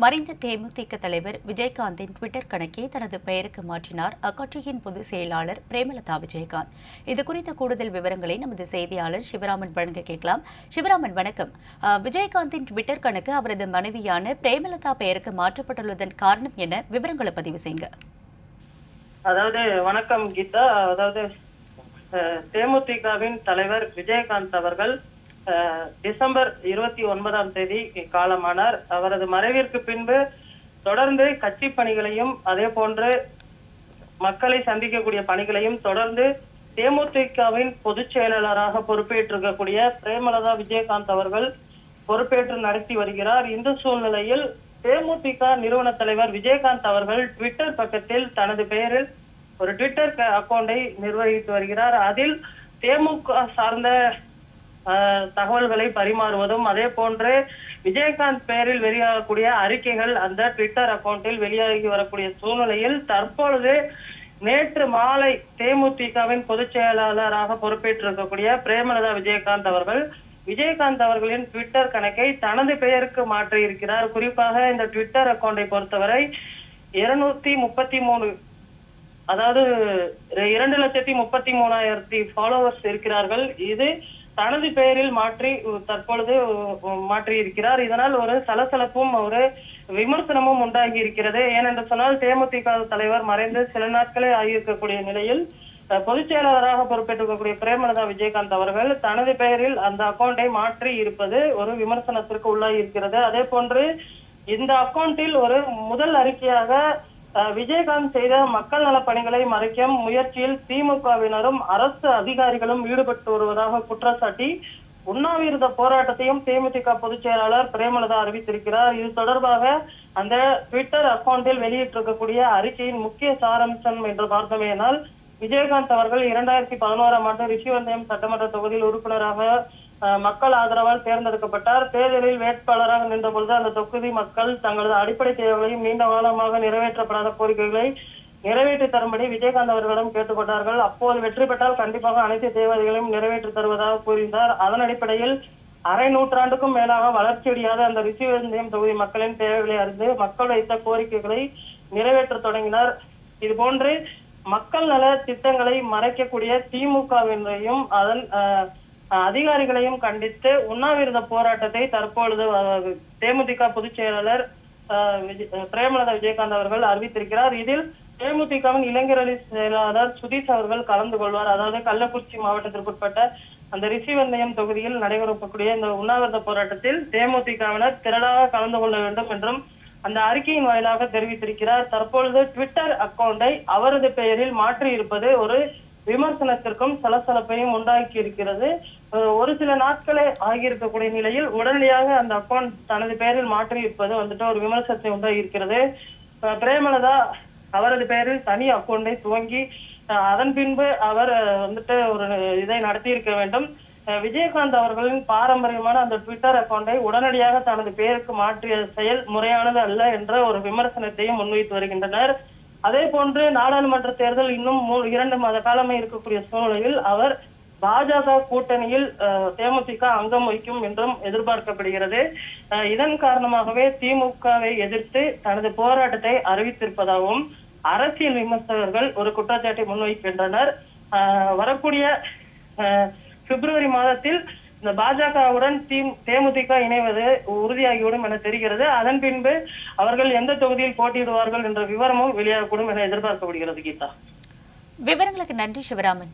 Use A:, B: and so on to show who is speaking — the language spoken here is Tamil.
A: மறைந்த தேமுதிக தலைவர் விஜயகாந்தின் ட்விட்டர் கணக்கை தனது பெயருக்கு மாற்றினார். அக்கட்சியின் பொதுச் செயலாளர் பிரேமலதா விஜயகாந்த். இது குறித்த கூடுதல் விவரங்களை நமது செய்தியாளர் சிவராமன் வழங்க கேட்கலாம். சிவராமன் வணக்கம். அஹ், விஜயகாந்தின் ட்விட்டர் கணக்கு அவரது மனைவியான பிரேமலதா பெயருக்கு மாற்றப்பட்டுள்ளதன் காரணம் என விவரங்களை பதிவு செய்யுங்க.
B: அதாவது வணக்கம் கீதா. அதாவது அஹ், தேமுதிகவின் தலைவர் விஜயகாந்த் அவர்கள் டிசம்பர் இருபத்தி ஒன்பதாம் தேதி காலமானார் அவரது மறைவிற்கு பின்பு தொடர்ந்து கட்சி பணிகளையும் அதே போன்று மக்களை சந்திக்கக்கூடிய பணிகளையும் தொடர்ந்து தேமுதிகவின் பொதுச் செயலாளராக பொறுப்பேற்றிருக்கக்கூடிய பிரேமலதா விஜயகாந்த் அவர்கள் பொறுப்பேற்று நடத்தி வருகிறார். இந்த சூழ்நிலையில் தேமுதிக நிறுவன தலைவர் விஜயகாந்த் அவர்கள் ட்விட்டர் பக்கத்தில் தனது பெயரில் ஒரு ட்விட்டர் அக்கௌண்டை நிர்வகித்து வருகிறார். அதில் தேமுக சார்ந்த தகவல்களை பரிமாறுவதும் அதே போன்று விஜயகாந்த் பெயரில் வெளியாகக்கூடிய அறிக்கைகள் அந்த ட்விட்டர் அக்கவுண்டில் வெளியாகி வரக்கூடிய சூழ்நிலையில் தற்பொழுது நேற்று மாலை தேமுதிகவின் பொதுச் செயலாளராக பொறுப்பேற்றிருக்கக்கூடிய பிரேமலதா விஜயகாந்த் அவர்கள் விஜயகாந்த் அவர்களின் ட்விட்டர் கணக்கை தனது பெயருக்கு மாற்றி இருக்கிறார். குறிப்பாக இந்த ட்விட்டர் அக்கவுண்டை பொறுத்தவரை இருநூத்தி முப்பத்தி மூணு அதாவது இரண்டு லட்சத்தி முப்பத்தி மூணாயிரத்தி ஃபாலோவர்ஸ் இருக்கிறார்கள். இது தனது பெயரில் மாற்றி தற்பொழுது மாற்றி இருக்கிறார் இதனால் ஒரு சலசலப்பும் ஒரு விமர்சனமும் உண்டாகி இருக்கிறது ஏனென்று சொன்னால் தேமுதிக தலைவர் மறைந்து சில நாட்களே ஆகியிருக்கக்கூடிய நிலையில் பொதுச் செயலாளராக பொறுப்பேற்றிருக்கக்கூடிய பிரேமலதா விஜயகாந்த் அவர்கள் தனது பெயரில் அந்த அக்கௌண்டை மாற்றி இருப்பது ஒரு விமர்சனத்திற்கு உள்ளாகி இருக்கிறது அதே போன்று இந்த அக்கௌண்டில் ஒரு முதல் அறிக்கையாக விஜயகாந்த் செய்த மக்கள் நல பணிகளை மறைக்கும் முயற்சியில் திமுகவினரும் அரசு அதிகாரிகளும் ஈடுபட்டு வருவதாக குற்றச்சாட்டி உண்ணாவிரத போராட்டத்தையும் தேமுதிக பொதுச் செயலாளர் பிரேமலதா அறிவித்திருக்கிறார். இது தொடர்பாக அந்த ட்விட்டர் அக்கவுண்டில் வெளியிட்டிருக்கக்கூடிய அறிக்கையின் முக்கிய சாரம்சம் என்று பார்த்தோமேனால் விஜயகாந்த் அவர்கள் இரண்டாயிரத்தி பதினோராம் ஆண்டு ரிஷிவந்தயம் சட்டமன்ற தொகுதியில் உறுப்பினராக மக்கள் ஆதரவால் தேர்ந்தெடுக்கப்பட்டார். தேர்தலில் வேட்பாளராக நின்ற பொழுது அந்த தொகுதி மக்கள் தங்களது அடிப்படை தேவைகளையும் நீண்ட காலமாக நிறைவேற்றப்படாத கோரிக்கைகளை நிறைவேற்றி தரும்படி விஜயகாந்த் அவர்களிடம் கேட்டுக்கொண்டார்கள். அப்போது வெற்றி பெற்றால் கண்டிப்பாக அனைத்து தேவதைகளையும் நிறைவேற்றி தருவதாக கூறினார் அதன் அடிப்படையில் அரை நூற்றாண்டுக்கும் மேலாக வளர்ச்சியடையாத அந்த ரிஷிவேந்தியம் தொகுதி மக்களின் தேவைகளை அறிந்து மக்கள் வைத்த கோரிக்கைகளை நிறைவேற்ற தொடங்கினார். இது போன்று மக்கள் நல திட்டங்களை மறைக்கக்கூடிய திமுகவினரையும் அதன் அஹ், அதிகாரிகளையும் கண்டித்து உண்ணாவிரத போராட்டத்தை தற்பொழுது தேமுதிக பொதுச் செயலாளர் பிரேமலதா விஜயகாந்த் அவர்கள் அறிவித்திருக்கிறார். இதில் தேமுதிகவின் இளைஞரணி செயலாளர் சுதீஷ் அவர்கள் கலந்து கொள்வார். அதாவது கள்ளக்குறிச்சி மாவட்டத்திற்குட்பட்ட அந்த ரிஷிவந்தயம் தொகுதியில் நடைபெறக்கூடிய இந்த உண்ணாவிரத போராட்டத்தில் தேமுதிகவினர் திரளாக கலந்து கொள்ள வேண்டும் என்றும் அந்த அறிக்கையின் வாயிலாக தெரிவித்திருக்கிறார். தற்பொழுது ட்விட்டர் அக்கவுண்டை அவரது பெயரில் மாற்றி இருப்பது ஒரு விமர்சனத்திற்கும் சலசலப்பையும் உண்டாக்கி இருக்கிறது ஒரு சில நாட்களே ஆகியிருக்கக்கூடிய நிலையில் உடனடியாக அந்த அக்கௌண்ட் தனது பெயரில் மாற்றி இருப்பது வந்துட்டு ஒரு விமர்சனத்தை உண்டாகி இருக்கிறது பிரேமலதா அவரது பெயரில் தனி அக்கவுண்டை துவங்கி அதன் பின்பு அவர் வந்துட்டு ஒரு இதை நடத்தி இருக்க வேண்டும் விஜயகாந்த் அவர்களின் பாரம்பரியமான அந்த ட்விட்டர் அக்கௌண்டை உடனடியாக தனது பெயருக்கு மாற்றிய செயல் முறையானது அல்ல என்ற ஒரு விமர்சனத்தையும் முன்வைத்து வருகின்றனர். அதே போன்று நாடாளுமன்ற தேர்தல் இன்னும் மூ- இரண்டு மாத காலமே இருக்கக்கூடிய சூழ்நிலையில் அவர் பாஜக கூட்டணியில் தேமுதிக அங்கம் வகிக்கும் என்றும் எதிர்பார்க்கப்படுகிறது. இதன் காரணமாகவே திமுகவை எதிர்த்து தனது போராட்டத்தை அறிவித்திருப்பதாகவும் அரசியல் விமர்சகர்கள் ஒரு குற்றச்சாட்டை முன்வைக்கின்றனர். வரக்கூடிய பிப்ரவரி மாதத்தில் இந்த பாஜகவுடன் தீம் தேமுதிக இணைவது உறுதியாகிவிடும் என தெரிகிறது. அதன் பின்பு அவர்கள் எந்த தொகுதியில் போட்டியிடுவார்கள் என்ற விவரமும் வெளியாகக்கூடும் என எதிர்பார்க்கப்படுகிறது கீதா.
A: விவரங்களுக்கு நன்றி சிவராமன்.